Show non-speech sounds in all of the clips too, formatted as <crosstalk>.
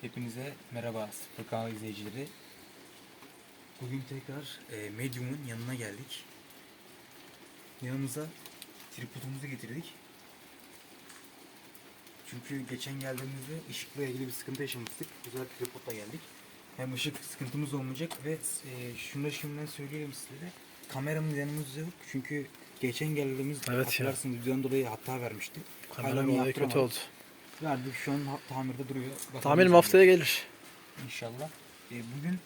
Hepinize merhaba Sıfır kanal izleyicileri. Bugün tekrar e, Medium'un yanına geldik. Yanımıza tripodumuzu getirdik. Çünkü geçen geldiğimizde ışıkla ilgili bir sıkıntı yaşamıştık. Güzel tripodla geldik. Hem ışık sıkıntımız olmayacak ve e, şunu da şimdiden söyleyelim sizlere. Kameramız yanımızda yok. Çünkü geçen geldiğimiz Evet ya. hatırlarsınız videodan dolayı hata vermişti. Kamera Hala olayı yaptıramadık. kötü oldu. Verdik şu an tamirde duruyor. Bakalım Tahminim ne haftaya gelir. İnşallah. E, bugün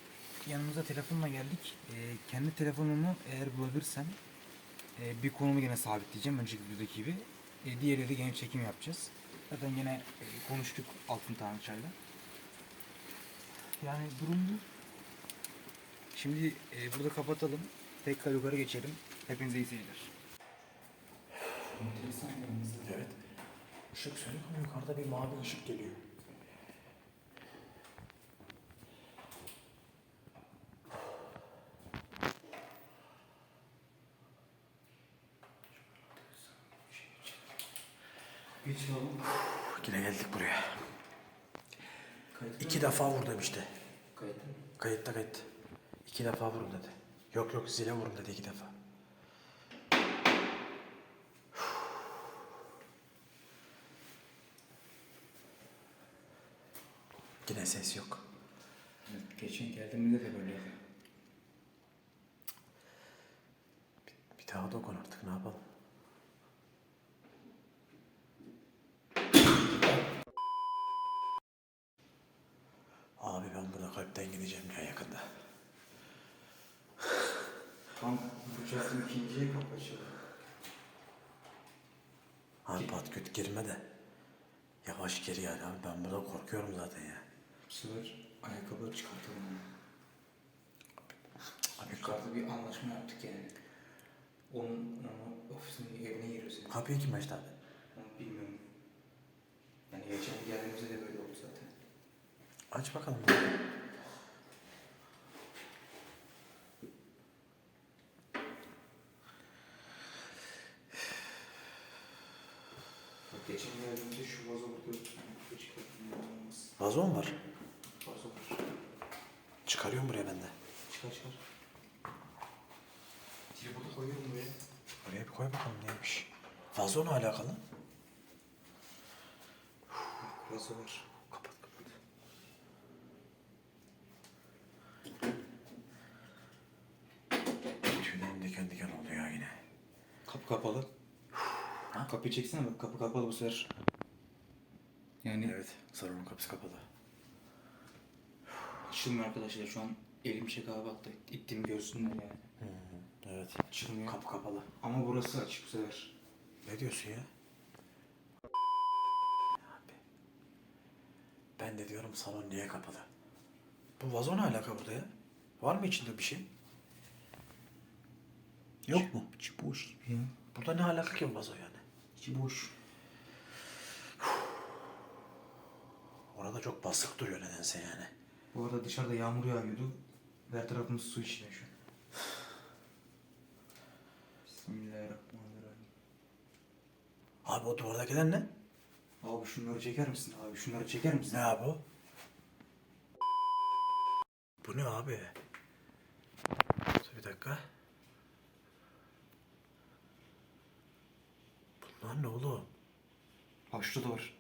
yanımıza telefonla geldik. E, kendi telefonumu eğer bulabilirsem e, bir konumu gene sabitleyeceğim önceki videodaki gibi. E, diğeriyle de gene çekim yapacağız. Zaten yine e, konuştuk altın tanrıçayla. Yani durum bu. Şimdi e, burada kapatalım. Tekrar yukarı geçelim. Hepinize iyi seyirler. Evet. Işık sönük ama yukarıda bir mavi ışık geliyor. Geç oğlum. Yine geldik buraya. Kayıtlı İki defa vurdum işte. Kayıtlı mı? Kayıtta kayıt. İki defa vurun dedi. Yok yok zile vurun dedi iki defa. Yine ses yok. Evet, geçen geldiğimizde de böyleydi. Bir daha dokun artık ne yapalım. Abi ben burada kalpten gideceğim ya yakında. Tam bıçaklı ikinciye kapatacak. Abi pat küt girme de. Yavaş gir yani abi ben burada korkuyorum zaten ya. Bu sefer ayakkabıları çıkartalım. Abi Yukarıda bir anlaşma yaptık yani. Onun, onun ofisine, evine giriyoruz. Yani. kapıyı kim açtı abi? Onu bilmiyorum. Yani geçen geldiğimizde de böyle oldu zaten. Aç bakalım. Bak geçen geldiğimizde şu vazo burada olmaz. Vazon var. Vazo. Çıkarıyorum buraya ben de. Çıkar çıkar. Tripodu koyuyorum buraya. Oraya bir koy bakalım neymiş. Vazonla alakalı. Vazo var. Kapat kapat. Tüylerim diken diken oldu ya yine. Kapı kapalı. Ha? Kapıyı çeksene bak kapı kapalı bu sefer. Yani Evet salonun kapısı kapalı. Açılmıyor arkadaşlar şu an elim çek abi hatta ittiğimi görsünler yani. Hı, evet. Açılmıyor. Kapı kapalı. Ama burası açık bu sefer. Ne diyorsun ya? Abi. Ben de diyorum salon niye kapalı? Bu vazo ne alaka burada ya? Var mı içinde bir şey? Yok mu? İçi boş gibi ya. Burada ne alaka ki bu vazo yani? İçi boş. Orada çok basık duruyor nedense yani. Bu arada dışarıda yağmur yağıyordu. Her tarafımız su içinde şu an. Bismillahirrahmanirrahim. Abi o duvardakiler ne? Abi şunları çeker misin abi? Şunları çeker misin? Ne abi o? Bu ne abi? Dur bir dakika. Bunlar ne oğlum? Bak şurada da var.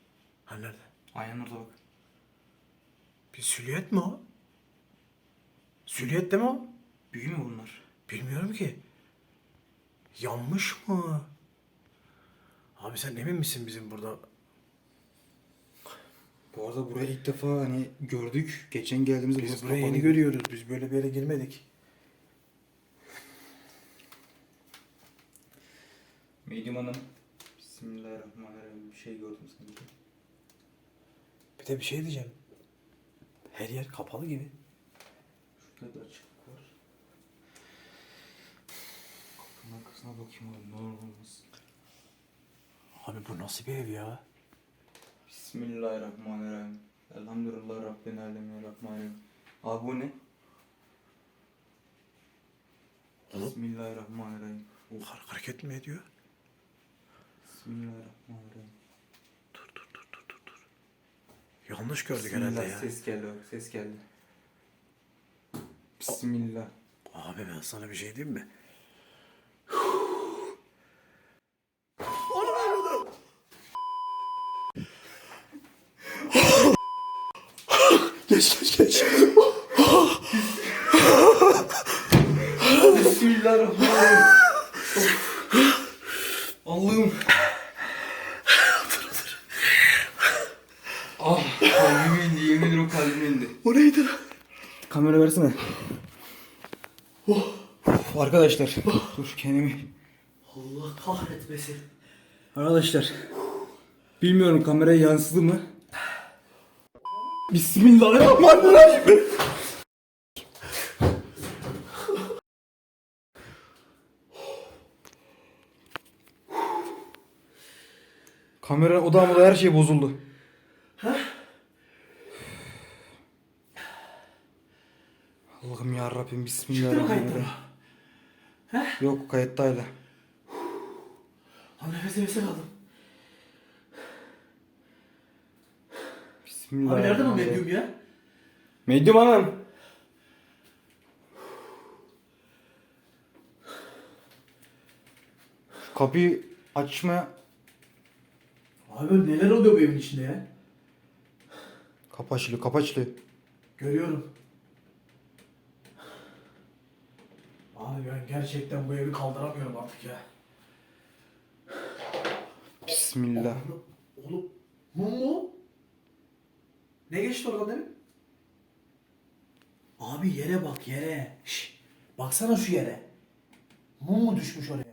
Ha nerede? Aynen orada bak. Bir silüet mi o? Silüet de mi o? Büyü mü bunlar? Bilmiyorum ki. Yanmış mı? Abi sen emin misin bizim burada? Bu arada buraya ilk defa hani gördük. Geçen geldiğimizde Biz burası burayı yeni kapalıydı. görüyoruz. Biz böyle bir yere girmedik. Medium Hanım. Bismillahirrahmanirrahim. Bir şey gördüm sanki. Bir de bir şey diyeceğim. Her yer kapalı gibi. Şurada bir açıklık var. Kapının arkasına bakayım abi ne olur olmaz. Abi bu nasıl bir ev ya? Bismillahirrahmanirrahim. Elhamdülillah Rabbil Alemin Rahmanirrahim. Abi bu ne? Bismillahirrahmanirrahim. Har- hareket mi ediyor? Bismillahirrahmanirrahim. Dur dur dur dur dur dur. Yanlış gördük herhalde ya. Ses geldi bak ses geldi. Bismillah. Abi ben sana bir şey diyeyim mi? geç geç geç. Bismillahirrahmanirrahim. Allah'ım. Ah kalbim indi yemin ederim kalbim indi. O neydi lan? Kamera versene. Uf, arkadaşlar dur kendimi. Allah kahretmesin. Arkadaşlar bilmiyorum kameraya yansıdı mı? Bismillahirrahmanirrahim. Kamera oda moda her şey bozuldu. Allah'ım ya Rabbim Bismillahirrahmanirrahim. Yok kayıttaydı. Abi nefes nefese kaldım. Abi nereden o medyum ya? Medyum hanım. Şu kapıyı açmaya... Abi böyle neler oluyor bu evin içinde ya? Kapı açılıyor, kapı açılıyor. Görüyorum. Abi ben gerçekten bu evi kaldıramıyorum artık ya. Bismillah. Oğlum mum mu? Ne geçti oradan demin? Abi yere bak yere. Şş, baksana şu yere. Mum mu düşmüş oraya?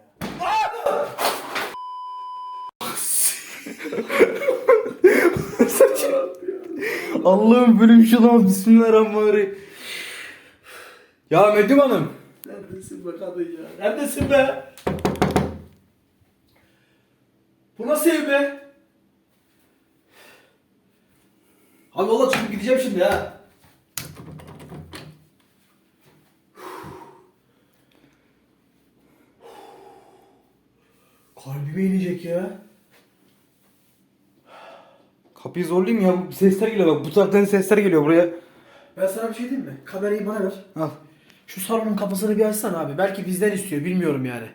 Allah'ım böyle bir şey olamaz. Bismillahirrahmanirrahim. Ya Medyum hanım. Neredesin be kadın ya? Neredesin be? Bu nasıl ev be? Abi valla çıkıp gideceğim şimdi ha. Kalbime inecek ya. Kapıyı zorlayayım ya. Sesler geliyor bak. Bu taraftan sesler geliyor buraya. Ben sana bir şey diyeyim mi? Kamerayı bana ver. Al. Şu salonun kapısını bir açsana abi. Belki bizden istiyor bilmiyorum yani.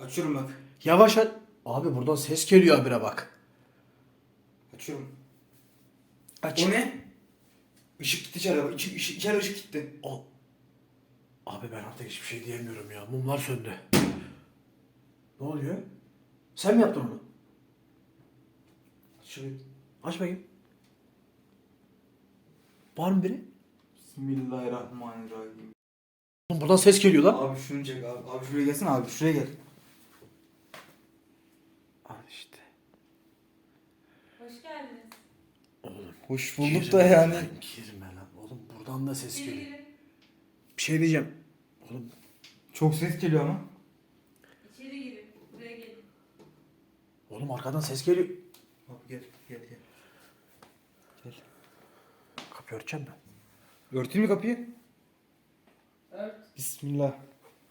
Açıyorum bak. Yavaş aç. Abi buradan ses geliyor abire bak. Açıyorum. Aç. O ne? Işık gitti içeri. İçi, ışık, içeri ışık gitti. O. Abi ben artık hiçbir şey diyemiyorum ya. Mumlar söndü. Ne oluyor? Sen mi yaptın onu? Açılıyor. Aç bakayım. Var mı biri? Bismillahirrahmanirrahim. Oğlum buradan ses geliyor lan. Abi şunu çek abi. Abi şuraya gelsene abi. Şuraya gel. Al işte. Hoş geldiniz. Oğlum. Hoş bulduk da yani. Lan, girme lan. Oğlum buradan da ses İçeri geliyor. girin. Bir şey diyeceğim. Oğlum Çok ses geliyor ama. İçeri girin. Buraya gelin. Oğlum arkadan ses geliyor. Abi gel gel gel. Gel. Kapıyı örteceğim ben. Örteyim mi kapıyı? Ört. Bismillah.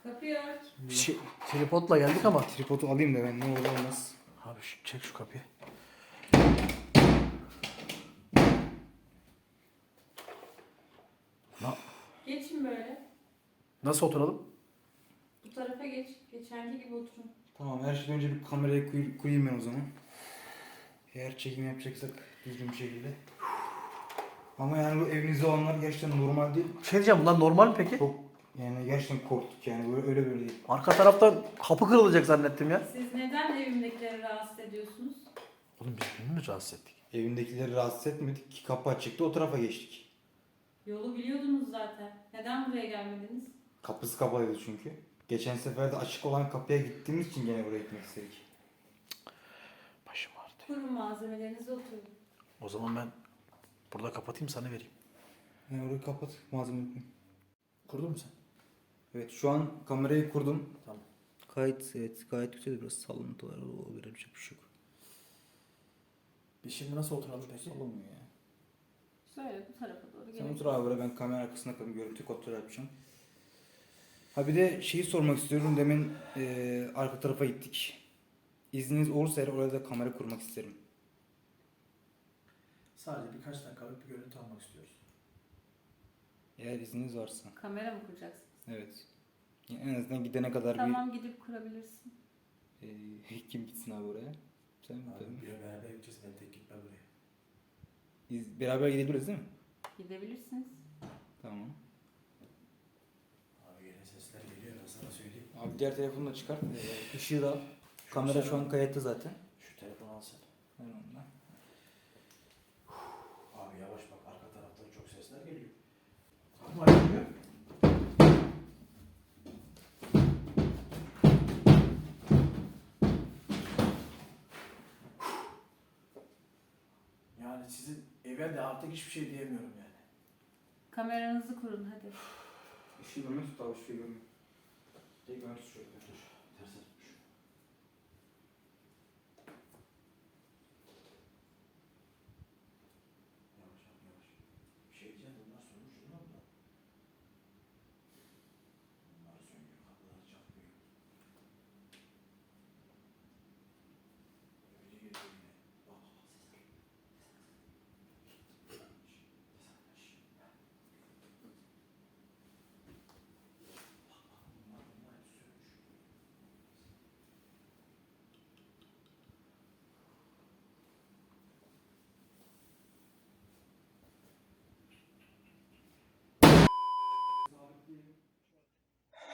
Kapıyı ört. Bir şey, tripodla geldik ama. Tripodu alayım da ben ne olur olmaz. Abi şu, çek şu kapıyı. Na, Geçin böyle. nasıl oturalım? Bu tarafa geç. Geçenki gibi oturun. Tamam her şeyden önce bir kamerayı koy- koyayım ben o zaman. Eğer çekim yapacaksak düzgün bir şekilde. Ama yani bu evinizde olanlar gerçekten normal değil. Bir şey diyeceğim bunlar normal mi peki? Çok yani gerçekten korktuk yani böyle öyle böyle değil. Arka taraftan kapı kırılacak zannettim ya. Siz neden evimdekileri rahatsız ediyorsunuz? Oğlum biz bunu mu rahatsız ettik? Evindekileri rahatsız etmedik ki kapı açıktı o tarafa geçtik. Yolu biliyordunuz zaten. Neden buraya gelmediniz? Kapısı kapalıydı çünkü. Geçen sefer de açık olan kapıya gittiğimiz için gene buraya gitmek istedik. Başım ağrıdı. Kurun malzemelerinizi oturun. O zaman ben burada kapatayım sana vereyim. Yani orayı kapat malzeme koy. Kurdun mu sen? Evet şu an kamerayı kurdum. Tamam. Kayıt evet gayet güzel biraz sallantılar olabilir bir şey yok. Biz şimdi nasıl oturalım peki? Olmuyor ya. Şöyle bu tarafa doğru Sen gelin. otur abi böyle ben kamera arkasına kalayım görüntü kontrol yapacağım. Ha bir de şeyi sormak istiyorum. Demin eee, arka tarafa gittik. İzniniz olursa eğer orada da kamera kurmak isterim. Sadece birkaç dakikalık bir görüntü almak istiyoruz. Eğer izniniz varsa. Kamera mı kuracaksın? Evet. Yani en azından gidene kadar Tamam gidip kurabilirsin. bir... E, <laughs> kim gitsin abi oraya? Sen mi? Abi Tabii. bir beraber gideceğiz. Ben tek gitmem buraya. Biz beraber gidebiliriz değil mi? Gidebilirsiniz. Tamam. Abi yine sesler geliyor ben sana söyleyeyim. Abi diğer telefonu da çıkar. Ee, ışığı da al. Kamera şu an kayıtta zaten. Şu telefonu al sen. Ben onunla. Abi yavaş bak arka taraftan çok sesler geliyor. Kapı açılıyor. Yani sizin eve de artık hiçbir şey diyemiyorum yani. Kameranızı kurun hadi. Işığı görmüyor abi ışığı görmüyor. Tek ben şöyle. Dur, ters tutmuş. Yavaş yap yavaş. Bir şey diyeceğim bunlar sönmüş bunlar mı? Bunlar sönüyor kapılar çarpıyor. Biri geliyor yine. Bak bak ses geliyor. Şşş, şşş. Bak bak bunlar bunlar hep sönmüş.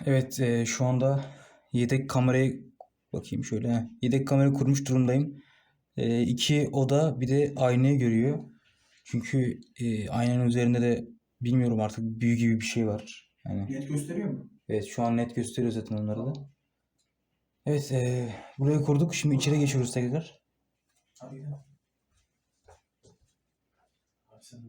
Evet e, şu anda yedek kamerayı bakayım şöyle. Yedek kamerayı kurmuş durumdayım. E, iki oda bir de aynayı görüyor. Çünkü e, aynanın üzerinde de bilmiyorum artık büyü gibi bir şey var. Yani Net gösteriyor mu? evet şu an net gösteriyor zaten onları da. Evet e, burayı kurduk. Şimdi içeri geçiyoruz tekrar. Hadi gidelim. Abi sen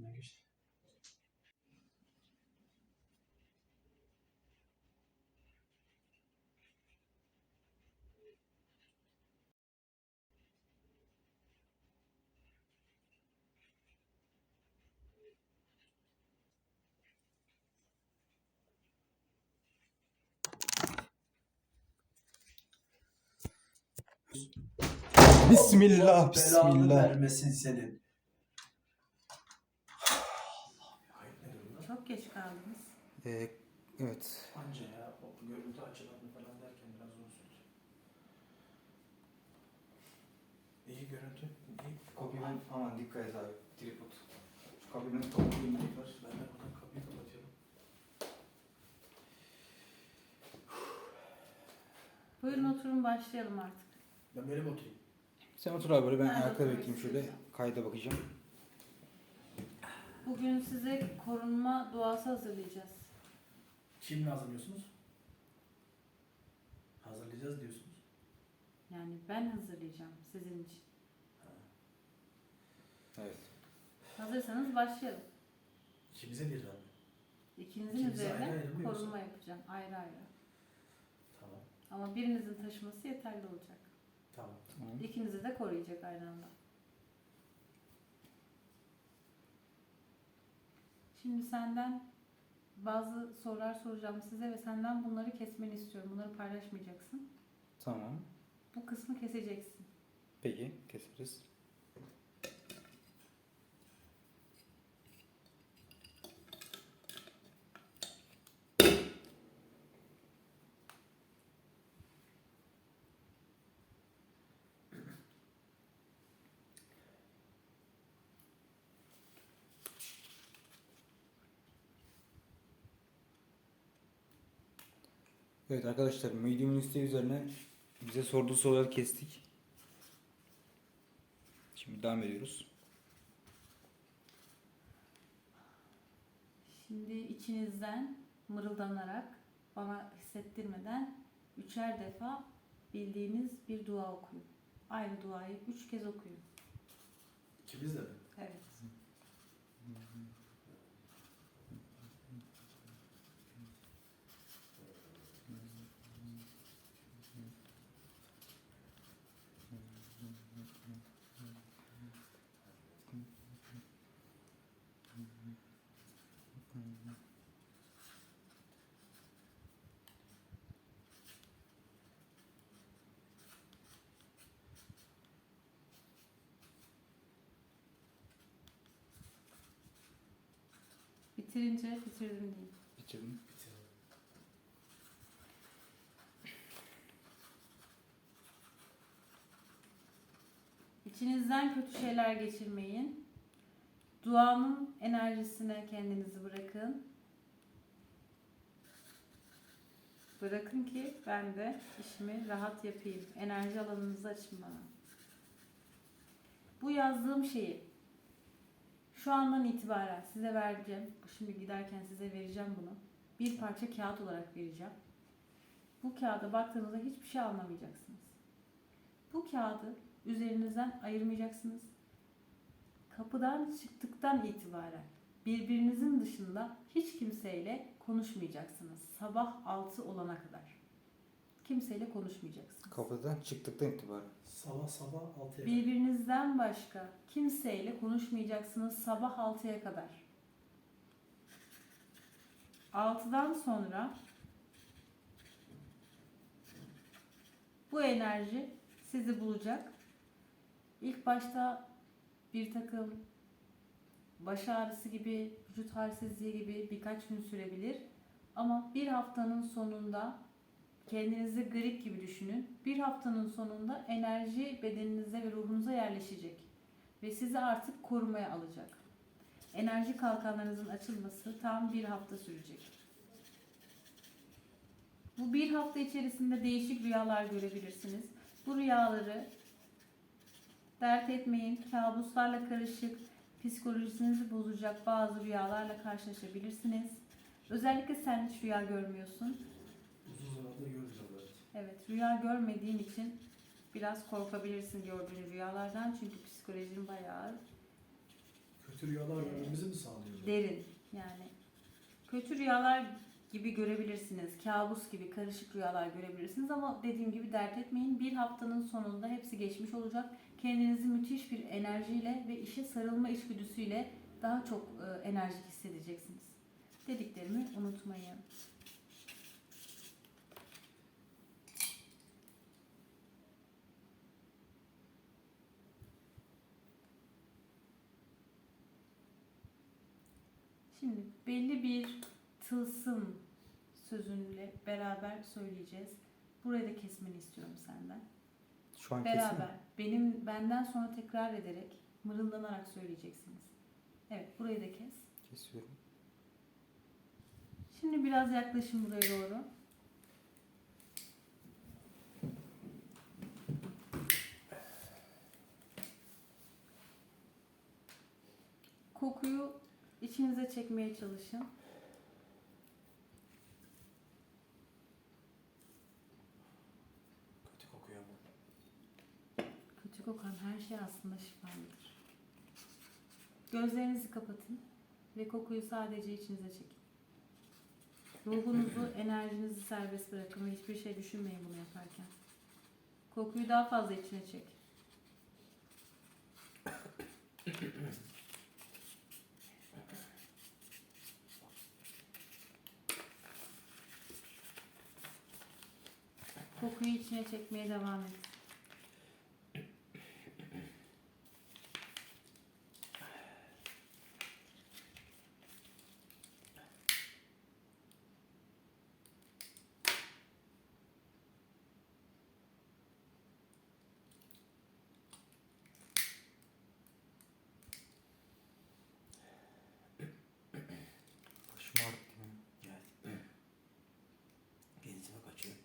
önden geç. Bismillah, Belanı bismillah. vermesin senin. Çok geç kaldınız. E, evet. Anca ya o görüntü açılarını falan derken biraz uzun sürdü. İyi görüntü. iyi. Ben aman dikkat et abi. Tripod. Şu kapıyı ben kapatayım tekrar. Ben de buradan kapıyı kapatıyorum. Buyurun oturun başlayalım artık. Ben böyle mi oturayım? Sen otur abi böyle ben ayakta bekleyeyim şöyle. Kayda bakacağım. Bugün size korunma duası hazırlayacağız. Kimle hazırlıyorsunuz? Hazırlayacağız diyorsunuz. Yani ben hazırlayacağım sizin için. Evet. Hazırsanız başlayalım. İkimize bir abi. İkinizin İkimize üzerine ayrı ayrı mı yoksa? korunma yapacağım ayrı ayrı. Tamam. Ama birinizin taşıması yeterli olacak. Tamam. Tamam. İkinizi de koruyacak aynı anda. Şimdi senden bazı sorular soracağım size ve senden bunları kesmeni istiyorum. Bunları paylaşmayacaksın. Tamam. Bu kısmı keseceksin. Peki keseriz. Evet arkadaşlar Medium'un isteği üzerine bize sorduğu soruları kestik. Şimdi devam ediyoruz. Şimdi içinizden mırıldanarak bana hissettirmeden üçer defa bildiğiniz bir dua okuyun. Aynı duayı üç kez okuyun. İkimiz de mi? Evet. Bitirince bitirdim diyeyim. Bitirdim. İçinizden kötü şeyler geçirmeyin. Duanın enerjisine kendinizi bırakın. Bırakın ki ben de işimi rahat yapayım. Enerji alanınızı açın bana. Bu yazdığım şeyi şu andan itibaren size vereceğim. Şimdi giderken size vereceğim bunu. Bir parça kağıt olarak vereceğim. Bu kağıda baktığınızda hiçbir şey anlamayacaksınız. Bu kağıdı üzerinizden ayırmayacaksınız. Kapıdan çıktıktan itibaren birbirinizin dışında hiç kimseyle konuşmayacaksınız. Sabah 6 olana kadar. Kimseyle konuşmayacaksınız. Kapıdan çıktıktan itibaren. Sabah sabah 6'ya. Birbirinizden başka kimseyle konuşmayacaksınız sabah 6'ya kadar. 6'dan sonra bu enerji sizi bulacak. İlk başta bir takım baş ağrısı gibi, vücut halsizliği gibi birkaç gün sürebilir. Ama bir haftanın sonunda kendinizi grip gibi düşünün. Bir haftanın sonunda enerji bedeninize ve ruhunuza yerleşecek. Ve sizi artık korumaya alacak. Enerji kalkanlarınızın açılması tam bir hafta sürecek. Bu bir hafta içerisinde değişik rüyalar görebilirsiniz. Bu rüyaları dert etmeyin. Kabuslarla karışık, psikolojinizi bozacak bazı rüyalarla karşılaşabilirsiniz. Özellikle sen hiç rüya görmüyorsun. Evet, rüya görmediğin için biraz korkabilirsin gördüğün rüyalardan çünkü psikolojin bayağı Kötü rüyalar görmemizi mi sağlıyor? derin. Yani kötü rüyalar gibi görebilirsiniz. Kabus gibi karışık rüyalar görebilirsiniz ama dediğim gibi dert etmeyin. Bir haftanın sonunda hepsi geçmiş olacak. Kendinizi müthiş bir enerjiyle ve işe sarılma içgüdüsüyle daha çok e, enerjik hissedeceksiniz. Dediklerimi unutmayın. Şimdi belli bir tılsım sözünle beraber söyleyeceğiz. Burayı da kesmeni istiyorum senden. Şu an kesin Beraber. mi? Benim benden sonra tekrar ederek mırıldanarak söyleyeceksiniz. Evet, burayı da kes. Kesiyorum. Şimdi biraz yaklaşın buraya doğru. Kokuyu içinize çekmeye çalışın. Kötü kokuyor bu. Kötü kokan her şey aslında şifalıdır. Gözlerinizi kapatın ve kokuyu sadece içinize çekin. Ruhunuzu, enerjinizi serbest bırakın ve hiçbir şey düşünmeyin bunu yaparken. Kokuyu daha fazla içine çek. <coughs> Kokuyu içine çekmeye devam et. Başım ağrıttı ya. Gel. Genzime kaçıyor.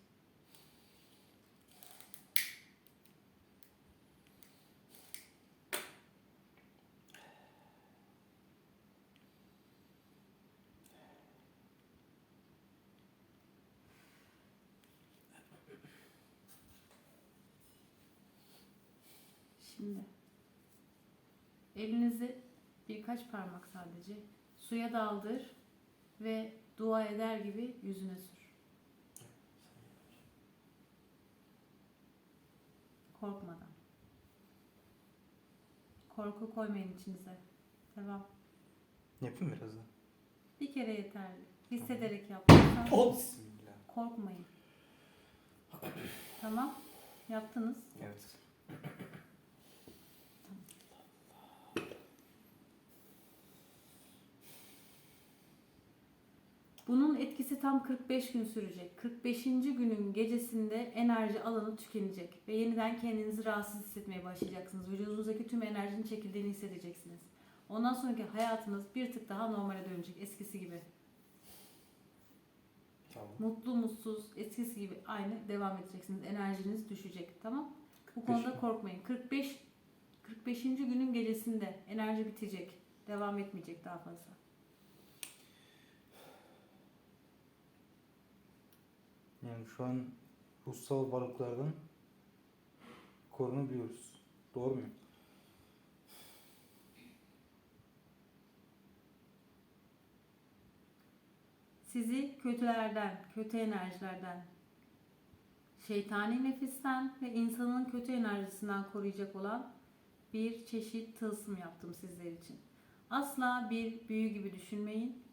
Şimdi elinizi birkaç parmak sadece suya daldır ve dua eder gibi yüzüne sür. Korkmadan. Korku koymayın içinize. Devam. Yapayım biraz daha. Bir kere yeterli. Hissederek yaptıysan Ol. Bismillah. korkmayın. Tamam. Yaptınız. Evet. Bunun etkisi tam 45 gün sürecek. 45. günün gecesinde enerji alanı tükenecek ve yeniden kendinizi rahatsız hissetmeye başlayacaksınız. Vücudunuzdaki tüm enerjinin çekildiğini hissedeceksiniz. Ondan sonraki hayatınız bir tık daha normale dönecek eskisi gibi. Tamam. Mutlu mutsuz eskisi gibi aynı devam edeceksiniz. Enerjiniz düşecek. Tamam? Bu 45 konuda korkmayın. 45 45. günün gecesinde enerji bitecek. Devam etmeyecek daha fazla. Yani şu an ruhsal varlıklardan korunabiliyoruz. Doğru mu? Sizi kötülerden, kötü enerjilerden, şeytani nefisten ve insanın kötü enerjisinden koruyacak olan bir çeşit tılsım yaptım sizler için. Asla bir büyü gibi düşünmeyin.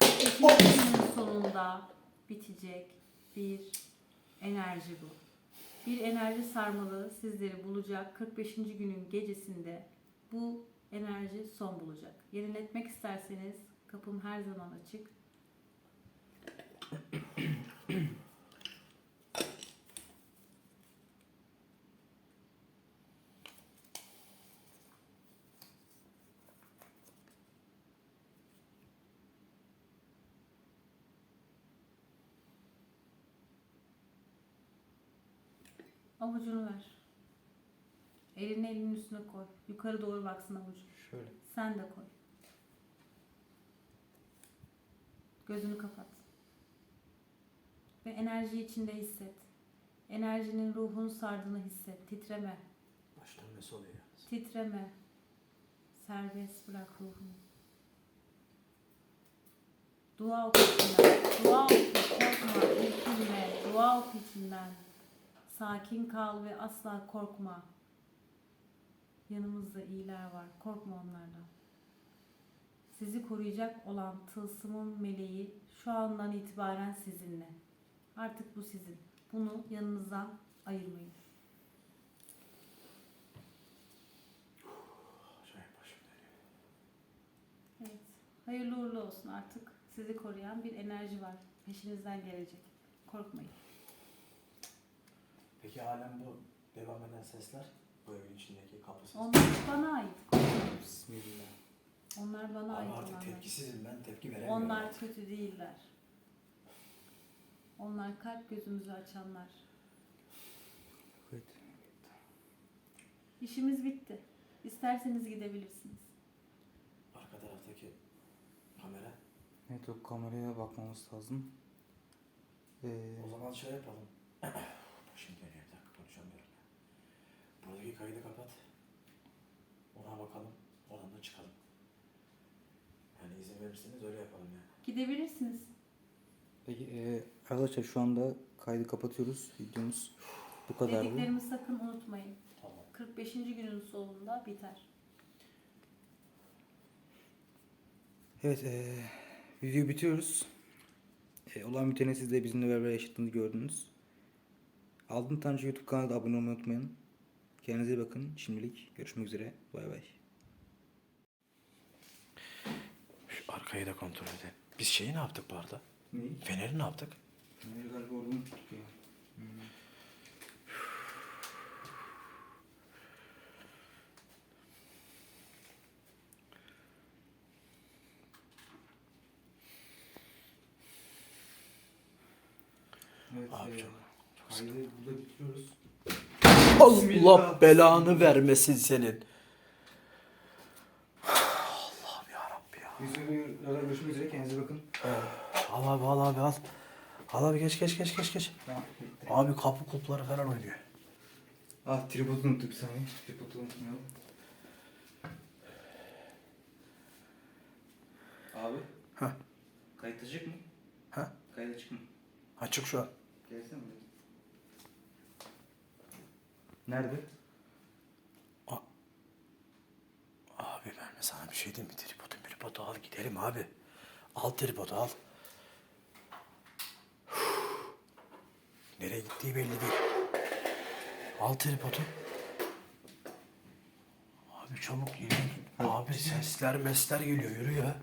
45. günün sonunda bitecek bir enerji bu. Bir enerji sarmalı sizleri bulacak. 45. günün gecesinde bu enerji son bulacak. Yeniletmek isterseniz kapım her zaman açık. Avucunu ver. Elini elinin üstüne koy. Yukarı doğru baksın avucu. Şöyle. Sen de koy. Gözünü kapat. Ve enerjiyi içinde hisset. Enerjinin ruhunu sardığını hisset. Titreme. Baş dönmesi oluyor yalnız. Titreme. Serbest bırak ruhunu. Dua oku içinden. Dua oku. Korkma. Dua oku içinden. Sakin kal ve asla korkma. Yanımızda iyiler var. Korkma onlardan. Sizi koruyacak olan tılsımın meleği şu andan itibaren sizinle. Artık bu sizin. Bunu yanınızdan ayırmayın. Evet. Hayırlı uğurlu olsun artık. Sizi koruyan bir enerji var. Peşinizden gelecek. Korkmayın. Peki halen bu devam eden sesler bu evin içindeki kapı sesi. Onlar bana ait. Bismillah. Onlar bana ait artık olanlar. tepkisizim ben tepki veremiyorum. Onlar kötü değiller. Onlar kalp gözümüzü açanlar. Evet. İşimiz bitti. İsterseniz gidebilirsiniz. Arka taraftaki kamera. Evet o kameraya bakmamız lazım. Ee, O zaman şey yapalım. <clears throat> Başım dönüyor bir dakika konuşamıyorum ya. Buradaki kaydı kapat. Ona bakalım. Oradan da çıkalım. Yani izin verirseniz öyle yapalım yani. Gidebilirsiniz. peki e, arkadaşlar şu anda kaydı kapatıyoruz. Videomuz bu kadardı. Dediklerimi sakın unutmayın. Tamam. 45. günün sonunda biter. Evet, e, videoyu bitiriyoruz. E, olan biteni siz de bizimle beraber yaşadığını gördünüz. Altın Tanrıcı YouTube kanalına da abone olmayı unutmayın. Kendinize iyi bakın. Şimdilik görüşmek üzere. Bay bay. Şu arkayı da kontrol edelim. Biz şeyi ne yaptık bu arada? Neyi? Feneri ne yaptık? Ne galiba oradan tuttuk ya. Evet, Abi e, çok- kaydı burada bitiriyoruz. Allah belanı vermesin senin. Allah'ım yarabbim ya. Videoda görüşmek üzere. Kendinize bakın. Al abi al abi al. Al abi geç geç geç geç geç. Abi kapı kulpları falan oynuyor. Ah tripodu unuttuk bir saniye. Tripodu unutmayalım. Abi. Heh. Kayıt açık mı? Ha? Kayıt açık mı? Açık şu an. Gelsene buraya. Nerede? Abi ben sana bir şey diyeyim mi? Tripodu tripodu al gidelim abi. Al tripodu al. Nereye gittiği belli değil. Al tripodu. Abi çabuk yürü. Abi sesler mesler geliyor yürü ya.